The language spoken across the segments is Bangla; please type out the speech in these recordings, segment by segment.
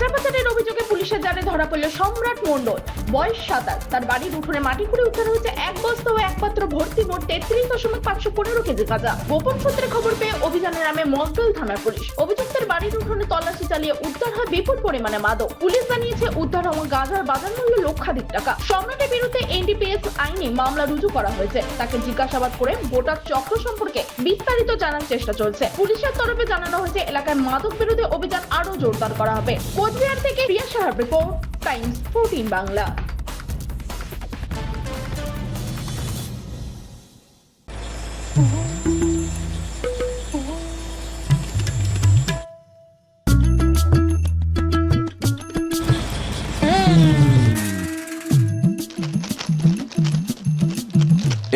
গাঁজা পাচারের অভিযোগে পুলিশের জালে ধরা পড়ল সম্রাট মণ্ডল। বয়স সাতাশ। তার বাড়ির উঠোনে মাটি খুঁড়ে উদ্ধার হয়েছে এক বস্তা ও এক পাত্র ভর্তি মোট তেত্রিশ দশমিক পাঁচশো পনেরো কেজি গাঁজা। গোপন সূত্রে খবর পেয়ে অভিযানের নামে মকদল থানার পুলিশ। অভিযুক্তের বাড়ির উঠোনে তল্লাশি চালিয়ে উদ্ধার হয় বিপুল পরিমাণে মাদক। পুলিশ জানিয়েছে, উদ্ধার হওয়া গাঁজার বাজার মূল্য লক্ষাধিক টাকা। সম্রাটের বিরুদ্ধে এনডিপিএস আইনে মামলা রুজু করা হয়েছে। তাকে জিজ্ঞাসাবাদ করে গোটা চক্র সম্পর্কে বিস্তারিত জানার চেষ্টা চলছে। পুলিশের তরফে জানানো হয়েছে, এলাকায় মাদক বিরোধী অভিযান আরও জোরদার করা হবে। কোচবিহার থেকে প্রিয়া সাহার রিপোর্ট টাইমস ফোরটিন বাংলা।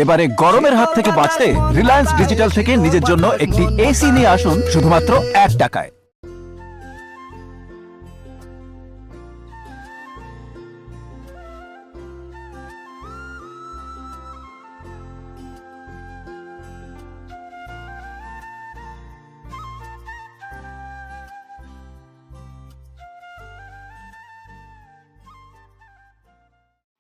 এবারে গরমের হাত থেকে বাঁচতে রিলায়েন্স ডিজিটাল থেকে নিজের জন্য একটি এসি নিয়ে আসুন শুধুমাত্র এক টাকায়।